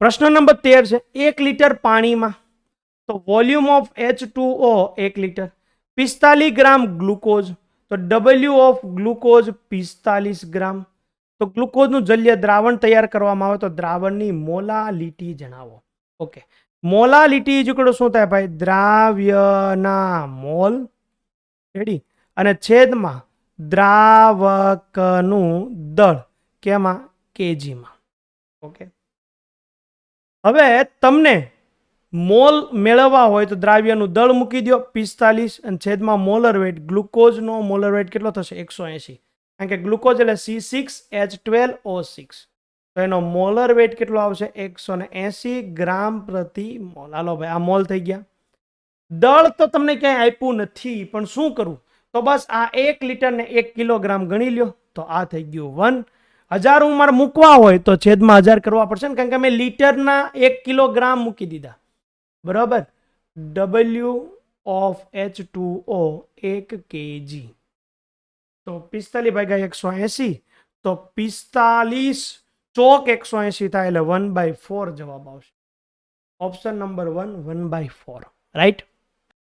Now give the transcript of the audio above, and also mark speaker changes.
Speaker 1: પ્રશ્ન નંબર તેર છે, એક લીટર પાણીમાં તો volume of H two O એક લીટર, પિસ્તાલીસ ગ્રામ ગ્લુકોઝ, તો ડબલ્યુ ઓફ ગ્લુકોઝ પિસ્તાલીસ ગ્રામ. તો ગ્લુકોઝનું જલ્ય દ્રાવણ તૈયાર કરવામાં આવે તો દ્રાવણની મોલાલિટી જણાવો. ઓકે મોલાલિટી ઇઝ શું થાય ભાઈ? દ્રાવ્યના મોલ. રેડી અને છેદમાં દ્રાવકનું દળ, કેમાં? કેજીમાં. ઓકે હવે તમને મોલ મેળવવા હોય તો દ્રાવ્યનું દળ મૂકી દો પિસ્તાલીસ અને છેદમાં મોલર વેટ ગ્લુકોઝનો મોલર વેટ કેટલો થશે? એકસો એંશી. કારણ કે ગ્લુકોઝ એટલે C six, H twelve, O six. તો એનો મોલર વેટ કેટલો આવશે? એકસો ને એંસી ગ્રામ પ્રતિ મોલ. હાલો ભાઈ, આ મોલ થઈ ગયા. દળ તો તમને ક્યાંય આપ્યું નથી, પણ શું કરવું તો બસ આ એક લીટર ને એક કિલોગ્રામ ગણી લ્યો. તો આ થઈ ગયું વન. હજાર હું મારે મૂકવા હોય તો છેદમાં હજાર કરવા પડશે ને, કારણ કે અમે લીટરના એક કિલોગ્રામ મૂકી દીધા. બરાબર? W of H two O એક કેજી. તો પિસ્તાલીસ ભાગ્યા એકસો એંસી, તો પિસ્તાલીસ ચોક એકસો એંસી થાય એટલે વન બાય ફોર જવાબ આવશે. Option number one one by four right